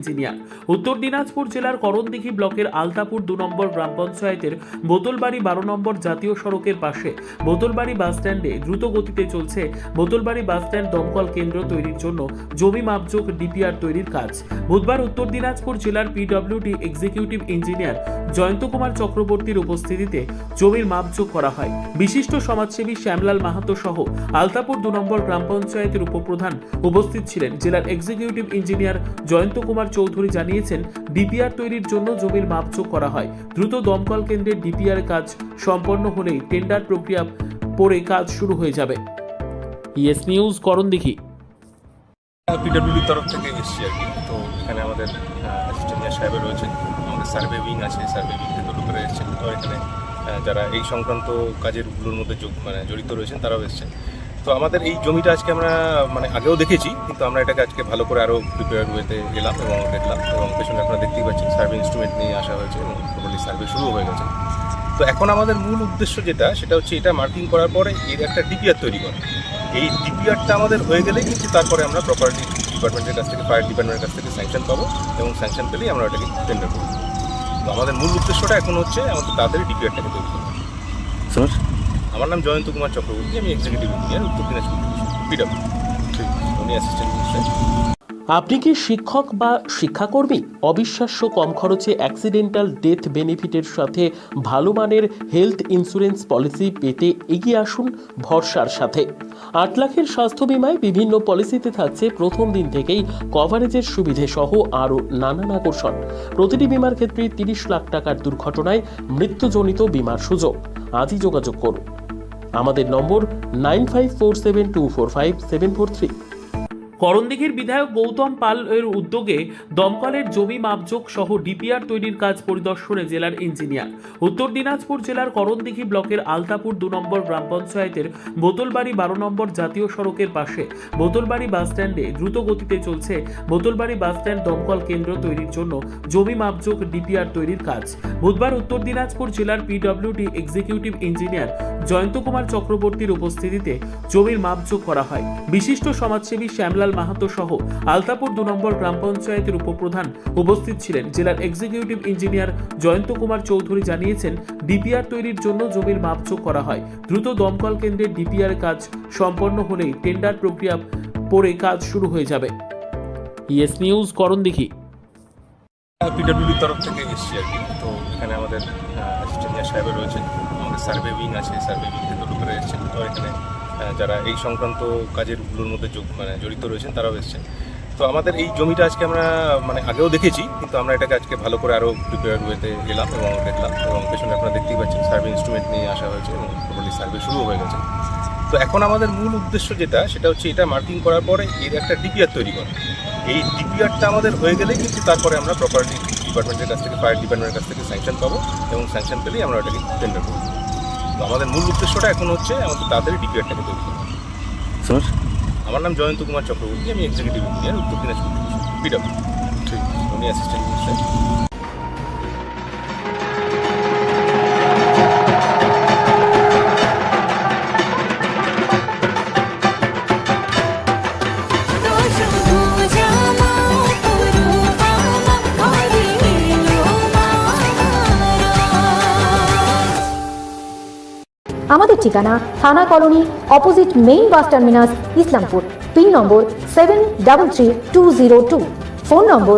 Engineer. Uttar Dinajpur জেলার করণদিঘি ব্লকের আলতাপুর দু নম্বর গ্রাম পঞ্চায়েতের বোতলবাড়ি বারো নম্বর জাতীয় সড়কের পাশে বোতলবাড়ি বাসস্ট্যান্ডে দ্রুত গতিতে চলছে বোতলবাড়ি বাসস্ট্যান্ড দমকল কেন্দ্র তৈরির জন্য জমি মাপজোক ডিপিআর তৈরির কাজ। বুধবার উত্তর দিনাজপুর জেলার PWD executive engineer Jayanta Kumar চক্রবর্তীর উপস্থিতিতে জমির মাপজোক করা হয়। বিশিষ্ট সমাজসেবী শ্যামলাল মাহাতো সহ আলতাপুর দু নম্বর গ্রাম পঞ্চায়েতের উপপ্রধান উপস্থিত ছিলেন। জেলার এক্সিকিউটিভ ইঞ্জিনিয়ার জয়ন্ত কুমার চৌধুরী জানিয়েছেন, ডিপিআর তৈরির জন্য জমির মাপজোক করা হয়। দ্রুত দমকল কেন্দ্রের ডিপিআর কাজ সম্পন্ন হলেই টেন্ডার প্রক্রিয়া পরে কাজ শুরু হয়ে যাবে। ইয়েস নিউজ করণ দেখি পিডব্লিউডির তরফ থেকে এসেছি আর কি। তো এখানে আমাদের অ্যাসিস্ট্যান্ট সাহেব রয়েছেন। আমাদের সার্ভে উইং আছে সার্ভে উইং থেকে লোকেরা এসেছেন। তো এখানে যারা এই সংক্রান্ত কাজের কাজেরগুলোর মধ্যে যোগ মানে জড়িত রয়েছেন, তারাও এসেছেন। তো আমাদের এই জমিটা আজকে আমরা মানে আগেও দেখেছি, কিন্তু আমরা এটাকে আজকে ভালো করে আরও প্রিপেয়ার ওয়েতে গেলাম এবং দেখলাম এবং পেছনে আপনারা দেখতেই পাচ্ছেন সার্ভে ইনস্ট্রুমেন্ট নিয়ে আসা হয়েছে এবং টোটালি সার্ভে শুরু হয়ে গেছে। তো এখন আমাদের মূল উদ্দেশ্য যেটা, সেটা হচ্ছে এটা মার্কিং করার পরে এর একটা ডিপিআর তৈরি করা। এই ডিপিআরটা আমাদের হয়ে গেলে কিন্তু তারপরে আমরা প্রপার্টি ডিপার্টমেন্টের কাছ থেকে ফায়ার ডিপার্টমেন্টের কাছ থেকে স্যাংশন পাবো এবং স্যাংশন পেলেই আমরা ওটাকে টেন্ডার করব। তো আমাদের মূল উদ্দেশ্যটা এখন হচ্ছে আমাদের তাড়াতাড়ি ডিপিআরটাকে তৈরি করা আমার নাম জয়ন্ত কুমার চক্রবর্তী, আমি executive engineer Uttar Dinajpur PW উনি অ্যাসিস্ট্যান্ট ইঞ্জিনিয়ার আপনি কি শিক্ষক বা শিক্ষাকর্মী? অবিশ্বাস্য কম খরচে অ্যাক্সিডেন্টাল ডেথ বেনিফিটের সাথে ভালো মানের হেলথ ইন্স্যুরেন্স পলিসি পেতে এগিয়ে আসুন ভরসার সাথে। আট লাখের স্বাস্থ্য বিমায় বিভিন্ন পলিসিতে থাকছে প্রথম দিন থেকেই কভারেজের সুবিধে সহ আরও নানান আকর্ষণ। প্রতিটি বিমার ক্ষেত্রে তিরিশ লাখ টাকার দুর্ঘটনায় মৃত্যুজনিত বিমার সুযোগ। আজই যোগাযোগ করুন। আমাদের নম্বর nine five four seven two four five seven four three. করণদিঘির বিধায়ক গৌতম পাল এর উদ্যোগে দমকলের জমি মাপজোক সহ ডিপিআর তৈরির কাজ পরিদর্শনে জেলার ইঞ্জিনিয়ার। উত্তর দিনাজপুর জেলার করণদিঘি ব্লকের আলতাপুর দু নম্বর গ্রাম পঞ্চায়েতের বোতলবাড়ি বারো নম্বর জাতীয় সড়কের পাশে বোতলবাড়ি বাসস্ট্যান্ডে দ্রুত গতিতে চলছে বোতলবাড়ি বাসস্ট্যান্ড দমকল কেন্দ্র তৈরির জন্য জমি মাপজোক ডিপিআর তৈরির কাজ। বুধবার উত্তর দিনাজপুর জেলার PWD executive engineer Jayanta Kumar চক্রবর্তীর উপস্থিতিতে জমির মাপজোক করা হয়। বিশিষ্ট সমাজসেবী শ্যামলাল মাহাতো সহ আলতাপুর দু নম্বর গ্রাম পঞ্চায়েতের উপপ্রধান উপস্থিত ছিলেন। জেলার এক্সিকিউটিভ ইঞ্জিনিয়ার জয়ন্ত কুমার চৌধুরী জানিয়েছেন, ডিপিআর তৈরির জন্য জমির মাপজোক করা হয়। দ্রুত দমকল কেন্দ্রের ডিপিআর কাজ সম্পন্ন হলেই টেন্ডার প্রক্রিয়া পরে কাজ শুরু হয়ে যাবে। ইয়েস নিউজ করণ দেখি পিডব্লিউডির তরফ থেকে এসেছি আর কি। তো এখানে আমাদের অ্যাসিস্ট্যান্ট সাহেব রয়েছেন, আমাদের সার্ভে উইং আছে সার্ভে উইং থেকে লোকেরা এসেছেন। তো এখানে যারা এই সংক্রান্ত কাজেরগুলোর মধ্যে যোগ মানে জড়িত রয়েছেন, তারাও এসেছেন। তো আমাদের এই জমিটা আজকে আমরা মানে আগেও দেখেছি, কিন্তু আমরা এটাকে আজকে ভালো করে আরও প্রিপেয়ার ওয়েতে গেলাম এবং দেখলাম এবং পেছনে আপনারা দেখতেই পাচ্ছেন সার্ভে ইনস্ট্রুমেন্ট নিয়ে আসা হয়েছে এবং টোটালি সার্ভে শুরু হয়ে গেছে। তো এখন আমাদের মূল উদ্দেশ্য যেটা, সেটা হচ্ছে এটা মার্কিং করার পরে এর একটা ডিপিআর তৈরি করা। এই ডিপিআরটা আমাদের হয়ে গেলেই কিন্তু তারপরে আমরা প্রপার্টি ডিপার্টমেন্টের কাছ থেকে ফায়ার ডিপার্টমেন্টের কাছ থেকে স্যাংশন পাবো এবং স্যাংশন পেলেই আমরা ওটাকে টেন্ডার করব। তো আমাদের মূল উদ্দেশ্যটা এখন হচ্ছে আমাদের তাড়াতাড়ি ডিপিআরটাকে তৈরি করা স্যার? আমার নাম জয়ন্ত কুমার চক্রবর্তী আমি executive engineer Uttar Dinajpur PW ঠিক। উনি অ্যাসিস্ট্যান্ট আমাদের ঠিকানা থানা colony opposite main bus terminus Islampur pin number seven double three two zero two phone number